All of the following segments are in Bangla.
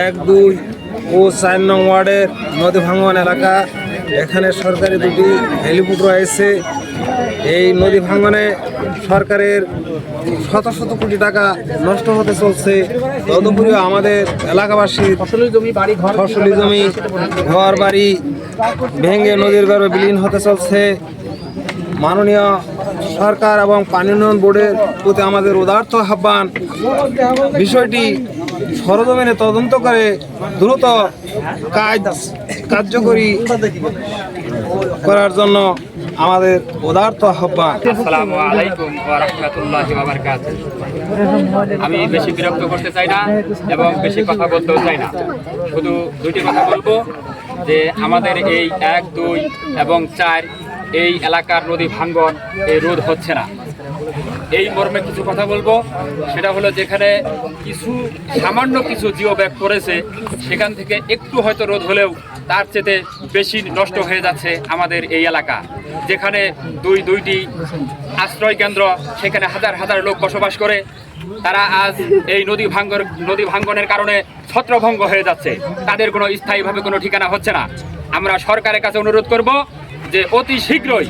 এক দুই ও চার নং ওয়ার্ডের নদী ভাঙ্গন এলাকা এখানে সরকারি দুটি হেলিপুট রয়েছে এই নদী ভাঙ্গনে সরকারের শত শত কোটি টাকা নষ্ট হতে চলছে। তদুপরিও আমাদের এলাকাবাসীর ফসলি জমি বাড়ি জমি ঘর বাড়ি ভেঙে নদীর গর্ভে বিলীন হতে চলছে। মাননীয় সরকার এবং পানি উন্নয়ন বোর্ডের প্রতি আমাদের উদার্থ আহ্বান। বিষয়টি সরজমিনে তদন্ত করে দ্রুত কাজ কার্যকরী করার জন্য আমাদের উদার্থ আহ্বান। আসসালামু আলাইকুম আমি বেশি বিরক্ত করতে চাই না এবং বেশি কথা বলতেও চাই না। শুধু দুইটি কথা বলব, যে আমাদের এই এক, দুই এবং চার, এই এলাকার নদী ভাঙ্গন এই রোধ হচ্ছে না। এই মর্মে কিছু কথা বলব, সেটা হলো যেখানে কিছু, সামান্য কিছু জিও ব্যাগ করেছে সেখান থেকে একটু হয়তো রোধ হলেও তার চেয়ে বেশি নষ্ট হয়ে যাচ্ছে আমাদের এই এলাকা। যেখানে দুই দুইটি আশ্রয় কেন্দ্র, সেখানে হাজার হাজার লোক বসবাস করে, তারা আজ এই নদী ভাঙ্গর, নদী ভাঙ্গনের কারণে ছত্রভঙ্গ হয়ে যাচ্ছে। তাদের কোনো স্থায়ীভাবে কোনো ঠিকানা হচ্ছে না। আমরা সরকারের কাছে অনুরোধ করব যে অতি শীঘ্রই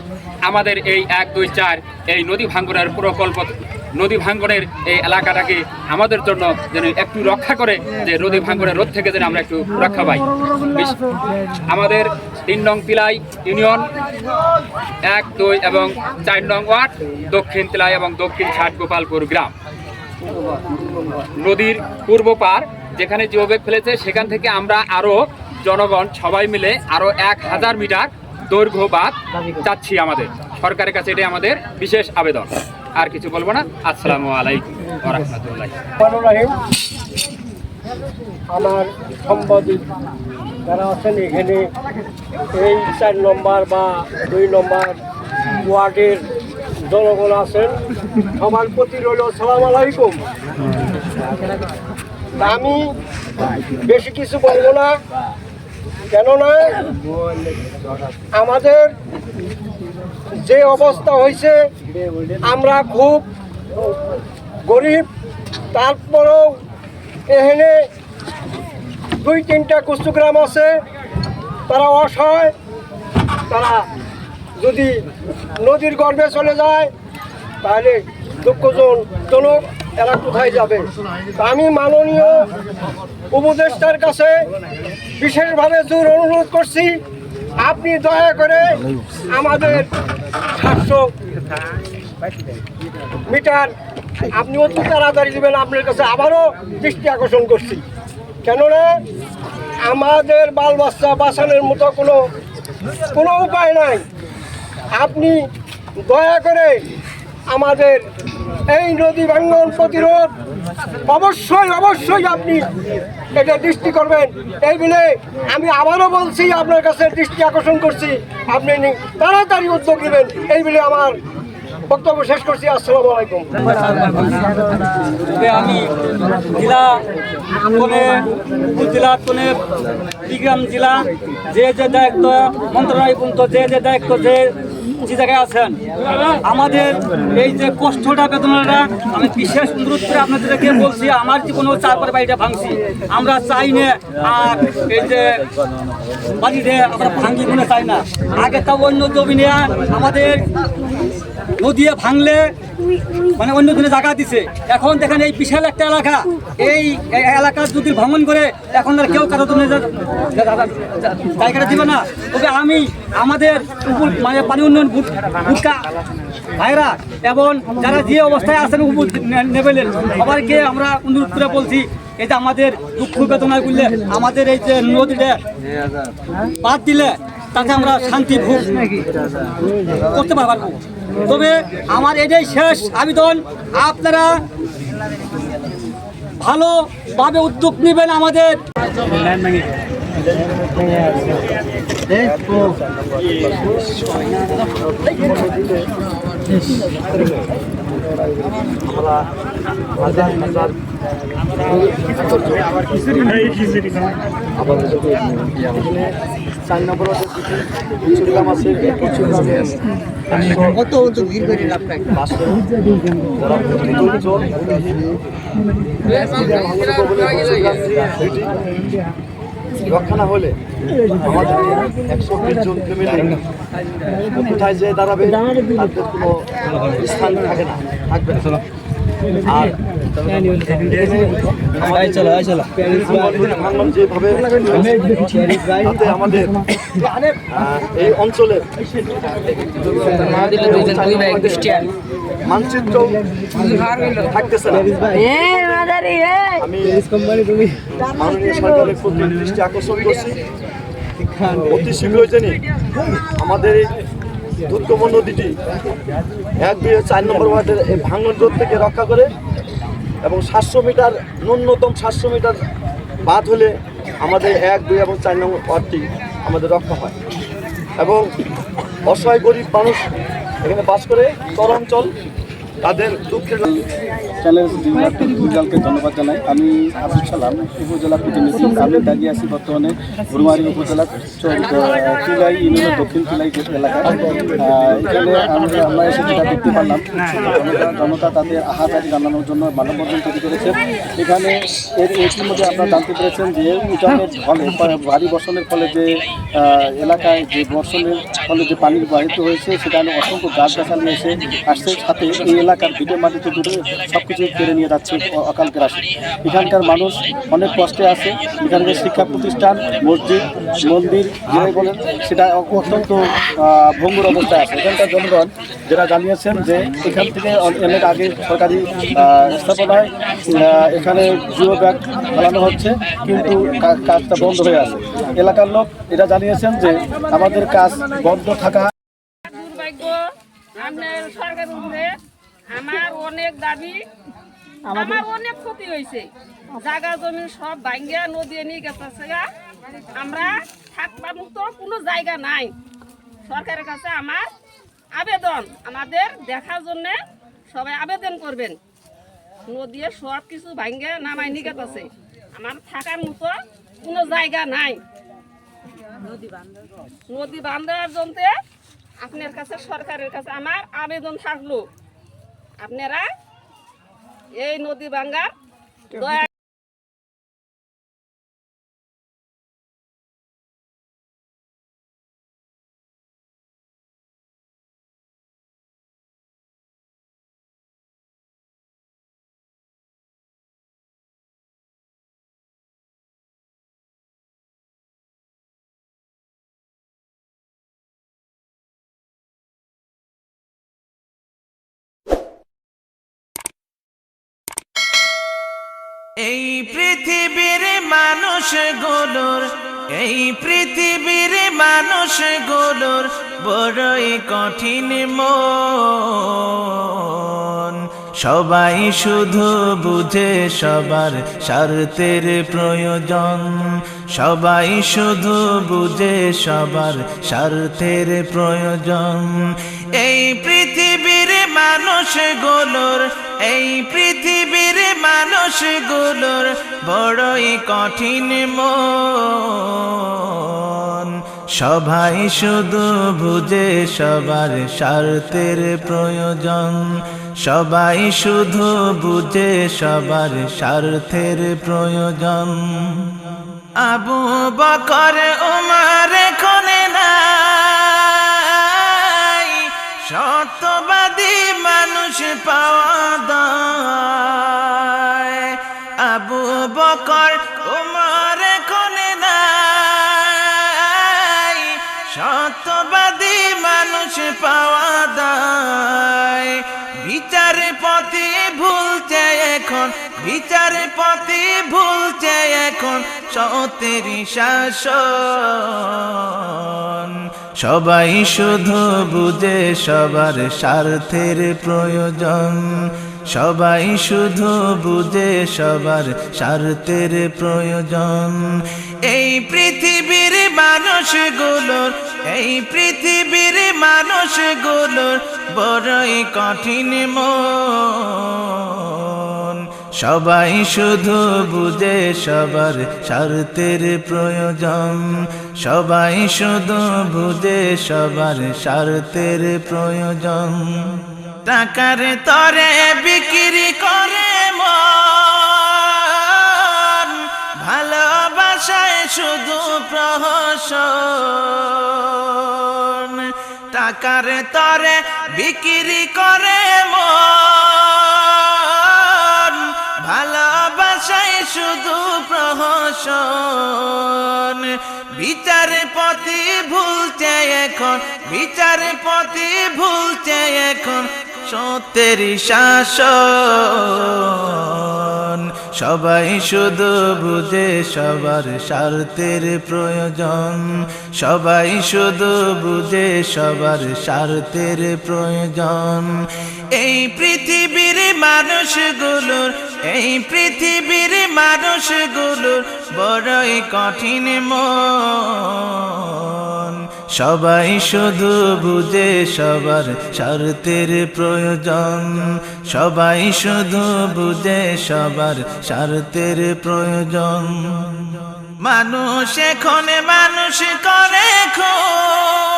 আমাদের এই এক, দুই, চার এই নদী ভাঙ্গনের প্রকল্প, নদী ভাঙ্গনের এই এলাকাটাকে আমাদের জন্য যেন একটু রক্ষা করে, যে নদী ভাঙ্গনের রোধ থেকে যেন আমরা একটু রক্ষা পাই। আমাদের তিন নং তিলাই ইউনিয়ন এক, দুই এবং চার নং ওয়ার্ড দক্ষিণ তিলাই এবং দক্ষিণ ষাট গোপালপুর গ্রাম। নদীর পূর্ব পার, যেখানে জিওবেগ ফেলেছে, সেখান থেকে আমরা আরও জনগণ সবাই মিলে আরও এক হাজার মিটার দৈর্ঘ্য বাদ চাচ্ছি আমাদের। সরকারের কাছে এটাই আমাদের বিশেষ আবেদন। আর কিছু বলব না। আসসালামু আলাইকুম রহমতুল্লাহ। আমার সাংবাদিক যারা আছেন, এখানে এই চার নম্বর বা দুই নম্বর ওয়ার্ডের জনগণ আছেন। সবার প্রতি রইল সালাম আলাইকুম। আমি বেশি কিছু বলব না, কেননা আমাদের যে অবস্থা হয়েছে, আমরা খুব গরিব, তারপরেও এখানে দুই তিনটা কুষ্ঠগ্রাম আছে। তারা অসহায়, তারা যদি নদীর গর্ভে চলে যায়, তাহলে দুঃখজন জনক এরা কোথায় যাবে? আমি মাননীয় উপদেষ্টার কাছে বিশেষভাবে জোর অনুরোধ করছি, আপনি দয়া করে আমাদের সাতশো মিটার আপনি অতি তাড়াতাড়ি দেবেন, আপনার কাছে আবারও দৃষ্টি আকর্ষণ করছি। কেননা আমাদের বাল বাচ্চা বাঁচানোর মতো কোনো কোনো উপায় নাই। আপনি দয়া করে আমাদের এই নদী ভাঙ্গন প্রতিরোধ অবশ্যই অবশ্যই আপনি এটা দৃষ্টি করবেন। এই বলে আমি আবারও বলছি, আপনার কাছে দৃষ্টি আকর্ষণ করছি। আপনি তাড়াতাড়ি উদ্যোগ নেবেন। এই বলে আমার বক্তব্য শেষ করছি, আসসালামু আলাইকুম। আমি জেলা কোনে জেলা কোনে বিগ্রাম জেলা, যে যে দায়িত্ব মন্ত্রণালয় যে যে দায়িত্ব, যে যে জায়গায় আছেন, আমাদের এই যে কষ্টটা বেদনাটা, আমি বিশেষ অনুরোধ করে আপনাদেরকে বলছি, আমার জীবনেও চারপরে বাড়িটা ভাঙছি। আমরা চাই না আর এই যে বাড়িতে আমরা ভাঙি মনে চাই না। আগে তাও অন্য জমি নেয়া আমাদের নদীয়ে ভাঙলে মানে অন্য দিনে জায়গা দিছে। এখন দেখেন এই বিশাল একটা এলাকা। এই এলাকা যদি ভ্রমণ করে, এখন আর কেউ কারও জায়গাটা দিবে না। তবে আমি আমাদের মানে পানি বুট বুটকা ভাইরা এবং যারা যে অবস্থায় আছেন উপর নে- নেবেলেন সবাইকে আমরা অনুরোধ করে বলছি, এই যে আমাদের দুঃখ বেদনা করলে আমাদের এই যে নদীটা বাদ দিলে তাতে আমরা শান্তি ভোগ করতে পারব তবে আমার এটাই শেষ আবেদন, আপনারা ভালোভাবে উদ্যোগ নেবেন আমাদের। আমরা হাজার হাজার আবার চার নম্বর কিছু গ্রাম আছে কিছু গ্রামে কত পাঁচশো যারা ভর্তি দরিদ্র রক্ষা না হলে আমাদের একশো বিশ জন ফ্যামিলি কোথায় যে দাঁড়াবে স্থান থাকে না, থাকবে না। আর আমাদের এই অঞ্চলের থাকতেছে আমি মাননীয় সরকারের প্রতি দৃষ্টি আকর্ষণ করছি। অতি শীঘ্রই জানি আমাদের এই দুর্গম নদীটি এক, দুই চার নম্বর ওয়ার্ডের এই ভাঙন রোড থেকে রক্ষা করে এবং সাতশো মিটার ন্যূনতম সাতশো মিটার বাদ হলে আমাদের এক, দুই এবং চার নম্বর ওয়ার্ডটি আমাদের রক্ষা হয়। এবং অসহায় গরিব মানুষ এখানে বাস করে চরাঞ্চল তাদের দুঃখের চ্যালেঞ্জ ডিজিটালকে ধন্যবাদ জানাই। আমি আবুল সালাম উপজেলা প্রতিনিধি। আমি দাঁড়িয়ে আছি বর্তমানে গুরুমারি উপজেলা চিলাই ইউনিয়নের দক্ষিণ চিলাই এলাকায় আহ, এখানে আমরা আমরা এসে যেটা দেখতে পারলাম জনতা- তাদের আহাজারি জানানোর জন্য মানববন্ধন তৈরি করেছে। এখানে এর ইতিমধ্যে আপনারা জানতে পেরেছেন যে উঠানের ফলে ভারী বর্ষণের ফলে যে এলাকায় যে বর্ষণের ফলে যে পানি বাহিত হয়েছে সেখানে অসংখ্য গাছ গাছালি এসে আসছে। সাথে এই এলাকার ভিটে মাটিতে ডুবে সব কিছু কেড়ে নিয়ে যাচ্ছে অ- অকালকে আসে এখানকার মানুষ অনেক কষ্টে আছে। এখানকার শিক্ষা প্রতিষ্ঠান, মসজিদ, মন্দির যেটাই বলেন, সেটা অত্যন্ত ভঙ্গুর অবস্থায় আছে। এখানকার জনগণ যারা জানিয়েছেন যে এখান থেকে অনেক আগে সরকারি স্থাপনায় এখানে জিও ব্যাগ ফেলানো হচ্ছে, কিন্তু কাজটা বন্ধ হয়ে আছে। এলাকার লোক এটা জানিয়েছেন যে আমাদের কাজ বন্ধ থাকা আমার অনেক দাবি আমার অনেক ক্ষতি হয়েছে। জায়গা জমি সব ভাঙ্গিয়া নদী নিয়ে গেছে। আমরা থাকবার মতো কোনো জায়গা নাই। সরকারের কাছে আমার আবেদন। আমাদের দেখার জন্য সবাই আবেদন করবেন। নদী সব কিছু ভাঙ্গে নামাই নিয়ে গেছে। আমার থাকার মতো কোনো জায়গা নাই। নদী বান্ধার জন্য আপনার কাছে সরকারের কাছে আমার আবেদন থাকল। আপনারা এই নদী ভাঙ্গার দয়া এই পৃথিবীর মানুষগুলোর, এই পৃথিবীর মানুষগুলোর বড়ই কঠিন মন। সবাই শুধু বুঝে সবার স্বার্থের প্রয়োজন। সবাই শুধু বুঝে সবার স্বার্থের প্রয়োজন। এই পৃথিবীর মানুষগুলোর, এই পৃথিবীর মানুষগুলোর বড়ই কঠিন মন। সবাই শুধু বুঝে সবার স্বার্থের প্রয়োজন। সবাই শুধু বুঝে সবার স্বার্থের প্রয়োজন। আবু বকর বিচার পথে ভুলছে এখন সতের শাসন। সবাই শুধু বুঝে সবার স্বার্থের প্রয়োজন। সবাই শুধু বুঝে সবার স্বার্থের প্রয়োজন। এই পৃথিবীর মানুষগুলোর, এই পৃথিবীর মানুষগুলোর বড়ই কঠিন মন। সবাই শুধু বুঝে সবার স্বার্থের প্রয়োজন। সবাই শুধু বুঝে সবার স্বার্থের প্রয়োজন। টাকার তরে বিক্রি করে ভালোবাসায় শুধু প্রহসন। টাকার তরে বিক্রি করে মন। ভালোবাসায় শুধু প্রহসন। বিচার পথে ভুলছে এখন, বিচার পথে ভুলছে এখন সত্যের শাসন। সবাই শুধু বুঝে সবার স্বার্থের প্রয়োজন। সবাই শুধু বুঝে সবার স্বার্থের প্রয়োজন। এই পৃথিবীর মানুষগুলোর, এই পৃথিবীর মানুষগুলোর বড়ই কঠিন মন। সবাই শুধু বুঝে সবার স্বার্থের প্রয়োজন। সবাই শুধু বুঝে সবার স্বার্থের প্রয়োজন। মানুষ এখন মানুষ করে খুন।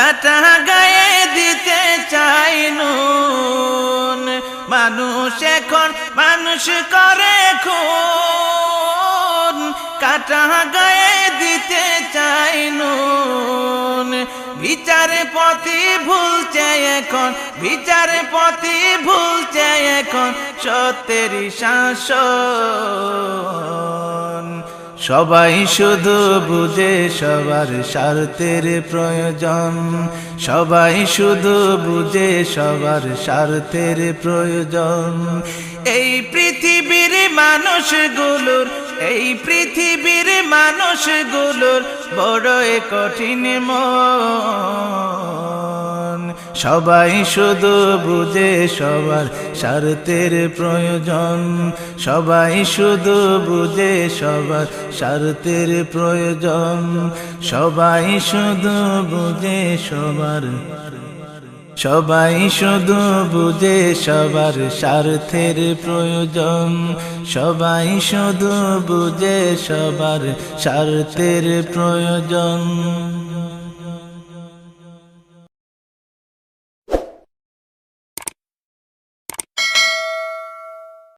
কাটা গায়ে দিতে চাই নুন। মানুষ এখন মানুষ করে খুন। কাটা গায়ে দিতে চাই নুন। বিচারে পথে ভুলছে এখন বিচারে পথে ভুলছে এখন সত্যের শাসন। সবাই শুধু বুঝে সবার স্বার্থের প্রয়োজন। সবাই শুধু বুঝে সবার স্বার্থের প্রয়োজন। এই পৃথিবীর মানুষগুলোর, এই পৃথিবীর মানুষগুলোর বড় কঠিন মন। সবাই শুধু বুঝে সবার স্বার্থের প্রয়োজন। সবাই শুধু বুঝে সবার স্বার্থের প্রয়োজন। সবাই শুধু বুঝে সবার, সবাই শুধু বুঝে সবার স্বার্থের প্রয়োজন। সবাই শুধু বুঝে সবার স্বার্থের প্রয়োজন।